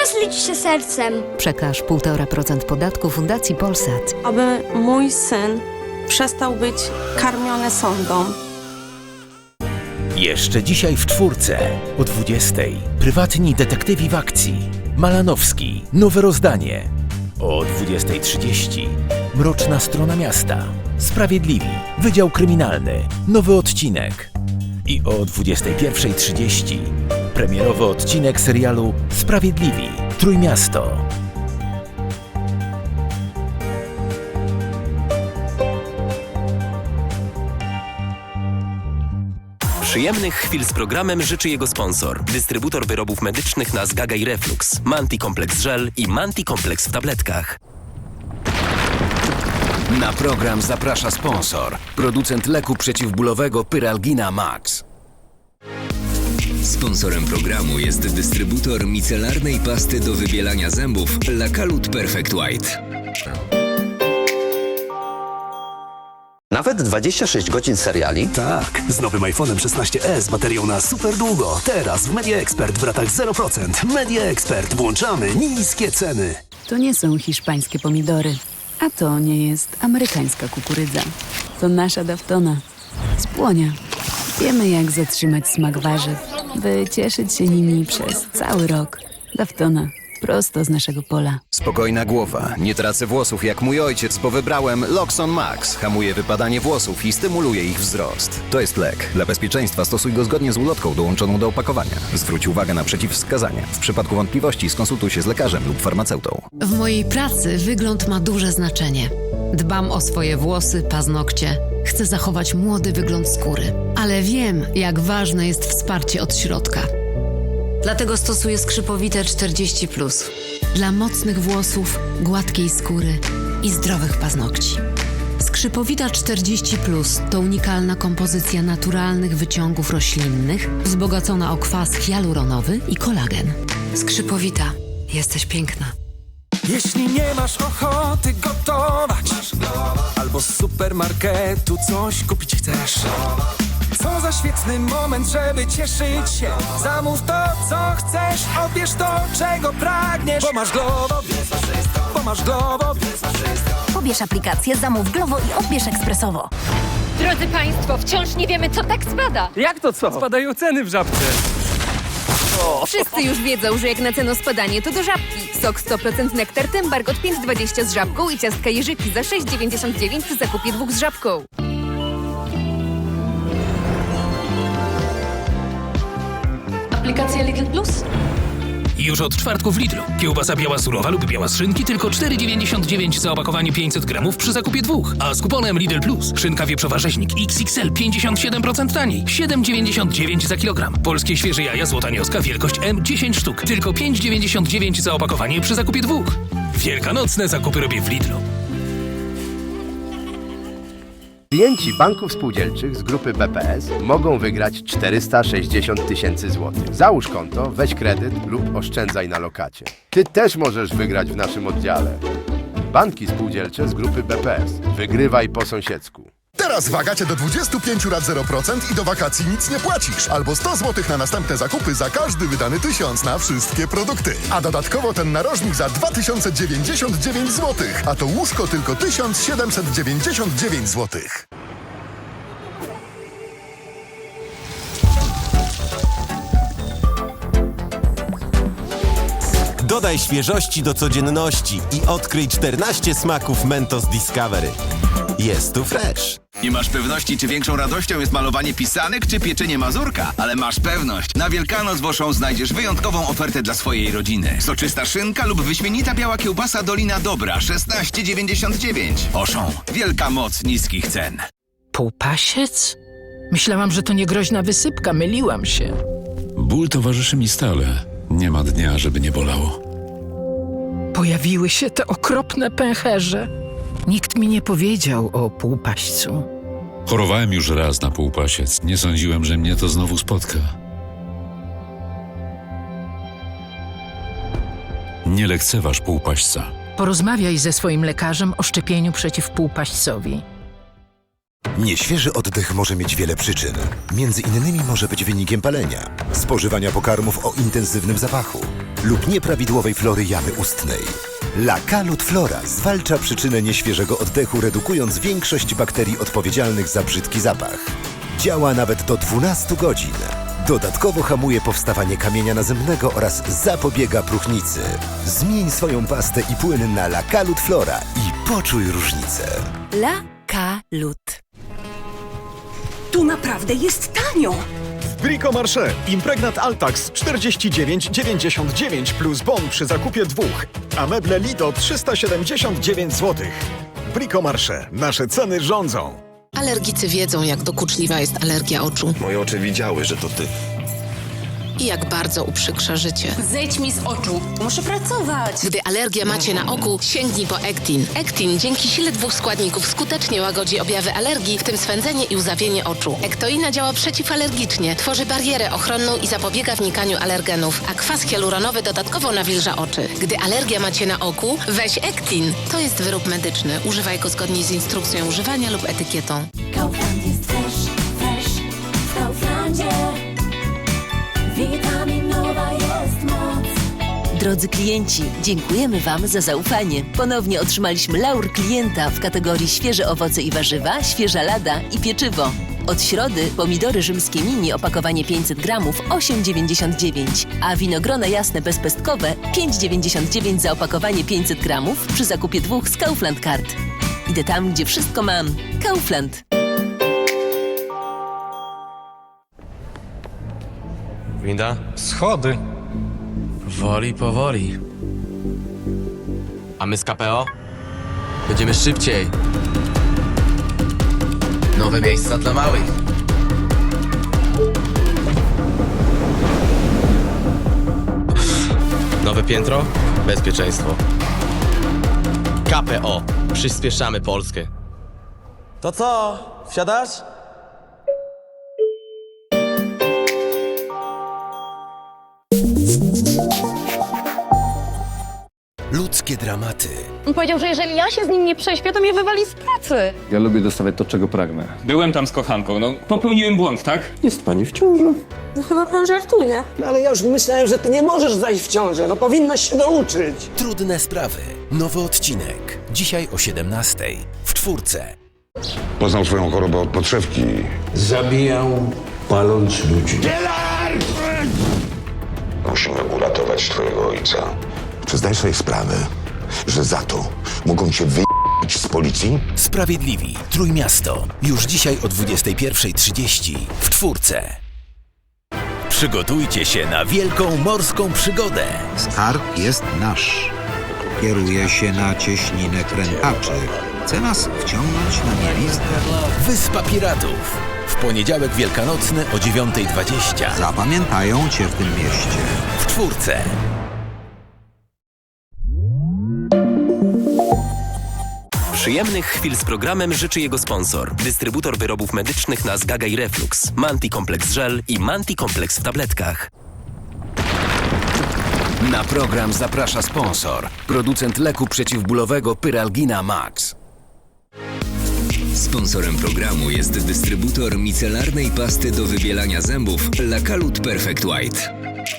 Teraz licz się sercem. Przekaż 1,5% podatku Fundacji Polsat. aby mój syn przestał być karmiony sondą. Jeszcze dzisiaj w czwórce o 20. Prywatni detektywi w akcji. Malanowski. Nowe rozdanie. O 20.30. Mroczna strona miasta. Sprawiedliwi. Wydział Kryminalny. Nowy odcinek. I o 21.30. Premierowy odcinek serialu Sprawiedliwi. Trójmiasto. Przyjemnych chwil z programem życzy jego sponsor. Dystrybutor wyrobów medycznych na zgaga i reflux. Manti Complex Gel i Manti Complex w tabletkach. Na program zaprasza sponsor. Producent leku przeciwbólowego Pyralgina Max. Sponsorem programu jest dystrybutor micelarnej pasty do wybielania zębów Lakalut Perfect White. Nawet 26 godzin seriali? Tak, z nowym iPhone'em 16e z baterią na super długo. Teraz w Media Expert w ratach 0%. Media Expert. Włączamy niskie ceny. To nie są hiszpańskie pomidory, a to nie jest amerykańska kukurydza. To nasza daftona. Spłonia. Wiemy, jak zatrzymać smak warzyw, by cieszyć się nimi przez cały rok. Daftona. Prosto z naszego pola. Spokojna głowa. Nie tracę włosów jak mój ojciec, bo wybrałem Loxon Max. Hamuje wypadanie włosów i stymuluje ich wzrost. To jest lek. Dla bezpieczeństwa stosuj go zgodnie z ulotką dołączoną do opakowania. Zwróć uwagę na przeciwwskazania. W przypadku wątpliwości skonsultuj się z lekarzem lub farmaceutą. W mojej pracy wygląd ma duże znaczenie. Dbam o swoje włosy, paznokcie. Chcę zachować młody wygląd skóry. Ale wiem, jak ważne jest wsparcie od środka. Dlatego stosuję skrzypowite 40. Dla mocnych włosów, gładkiej skóry i zdrowych paznokci. Skrzypowita 40 to unikalna kompozycja naturalnych wyciągów roślinnych, wzbogacona o kwas hialuronowy i kolagen. Skrzypowita, jesteś piękna. Jeśli nie masz ochoty gotować, albo z supermarketu coś kupić chcesz. Co za świetny moment, żeby cieszyć się. Zamów to, co chcesz, odbierz to, czego pragniesz. Bo masz Glovo, bo masz Glovo. Pobierz aplikację, zamów Glovo i odbierz ekspresowo. Drodzy Państwo, wciąż nie wiemy, co tak spada. Jak to co? Spadają ceny w żabce. Wszyscy już wiedzą, że jak na ceno spadanie, to do żabki. Sok 100% nektar Tymbark od 5,20 z żabką i ciastka jeżyki za 6,99 przy zakupie dwóch z żabką. Aplikacja Lidl Plus? Już od czwartku w Lidlu. Kiełbasa biała surowa lub biała z szynki tylko 4,99 za opakowanie 500 gramów przy zakupie dwóch. A z kuponem Lidl Plus szynka wieprzowa rzeźnik XXL 57% taniej. 7,99 za kilogram. Polskie świeże jaja złota nioska wielkość M 10 sztuk. Tylko 5,99 za opakowanie przy zakupie dwóch. Wielkanocne zakupy robię w Lidlu. Klienci banków spółdzielczych z grupy BPS mogą wygrać 460 tysięcy złotych. Załóż konto, weź kredyt lub oszczędzaj na lokacie. Ty też możesz wygrać w naszym oddziale. Banki spółdzielcze z grupy BPS. Wygrywaj po sąsiedzku. Teraz wagacie do 25 lat 0% i do wakacji nic nie płacisz. Albo 100 zł na następne zakupy za każdy wydany tysiąc na wszystkie produkty. A dodatkowo ten narożnik za 2099 zł. A to łóżko tylko 1799 zł. Dodaj świeżości do codzienności i odkryj 14 smaków Mentos Discovery. Jest tu fresh. Nie masz pewności, czy większą radością jest malowanie pisanek, czy pieczenie mazurka, ale masz pewność. Na Wielkanoc w Auchan znajdziesz wyjątkową ofertę dla swojej rodziny. Soczysta szynka lub wyśmienita biała kiełbasa Dolina Dobra 16,99. Auchan. Wielka moc niskich cen. Półpasiec? Myślałam, że to niegroźna wysypka, myliłam się. Ból towarzyszy mi stale. Nie ma dnia, żeby nie bolało. Pojawiły się te okropne pęcherze. Nikt mi nie powiedział o półpaścu. Chorowałem już raz na półpasiec. Nie sądziłem, że mnie to znowu spotka. Nie lekceważ półpaśca. Porozmawiaj ze swoim lekarzem o szczepieniu przeciw półpaścowi. Nieświeży oddech może mieć wiele przyczyn. Między innymi może być wynikiem palenia, spożywania pokarmów o intensywnym zapachu, lub nieprawidłowej flory jamy ustnej. Lakalut Flora zwalcza przyczynę nieświeżego oddechu, redukując większość bakterii odpowiedzialnych za brzydki zapach. Działa nawet do 12 godzin. Dodatkowo hamuje powstawanie kamienia nazemnego oraz zapobiega próchnicy. Zmień swoją pastę i płyn na Lakalut Flora i poczuj różnicę. La Kalut. Tu naprawdę jest tanio. Brico Marché. Impregnat Altax 49,99 plus bon przy zakupie dwóch, a meble Lido 379 zł. Brico Marché. Nasze ceny rządzą. Alergicy wiedzą, jak dokuczliwa jest alergia oczu Moje oczy widziały, że to ty. I jak bardzo uprzykrza życie. Zejdź mi z oczu. Muszę pracować. Gdy alergię macie na oku, sięgnij po Ektin. Ektin dzięki sile dwóch składników skutecznie łagodzi objawy alergii, w tym swędzenie i łzawienie oczu. Ektoina działa przeciwalergicznie, tworzy barierę ochronną i zapobiega wnikaniu alergenów, a kwas hialuronowy dodatkowo nawilża oczy. Gdy alergia macie na oku, weź Ektin. To jest wyrób medyczny. Używaj go zgodnie z instrukcją używania lub etykietą. Drodzy klienci, dziękujemy Wam za zaufanie. Ponownie otrzymaliśmy laur klienta w kategorii świeże owoce i warzywa, świeża lada i pieczywo. Od środy pomidory rzymskie mini opakowanie 500 gramów 8,99, a winogrona jasne bezpestkowe 5,99 za opakowanie 500 gramów przy zakupie dwóch z Kaufland Card. Idę tam, gdzie wszystko mam. Kaufland. Winda? Schody. Powoli, powoli. A my z KPO? Będziemy szybciej. Nowe miejsca dla małych. Nowe piętro? Bezpieczeństwo. KPO. Przyspieszamy Polskę. To co? Wsiadasz? Ludzkie dramaty. On powiedział, że jeżeli ja się z nim nie prześpię, to mnie wywali z pracy. Ja lubię dostawać to, czego pragnę. Byłem tam z kochanką, no popełniłem błąd, tak? Jest pani w ciąży. No chyba pan żartuje. No ale ja już myślałem, że ty nie możesz zajść w ciążę. No powinnaś się nauczyć. Trudne sprawy. Nowy odcinek. Dzisiaj o 17. W czwórce. Poznał swoją chorobę od podszewki. Zabijał, paląc ludzi. Musimy uratować twojego ojca. Czy zdajesz sobie sprawę, że za to mogą cię wyjść z policji? Sprawiedliwi. Trójmiasto. Już dzisiaj o 21.30. W czwórce. Przygotujcie się na wielką morską przygodę. Skarb jest nasz. Kieruje się na cieśninę krętaczy. Chce nas wciągnąć na mieliznę. Wyspa Piratów. W poniedziałek wielkanocny o 9.20. Zapamiętają cię w tym mieście. W czwórce. Przyjemnych chwil z programem życzy jego sponsor. Dystrybutor wyrobów medycznych na zgaga i reflux. Manti Complex Gel i Manti Complex w tabletkach. Na program zaprasza sponsor. Producent leku przeciwbólowego Pyralgina Max. Sponsorem programu jest dystrybutor micelarnej pasty do wybielania zębów Lakalut Perfect White.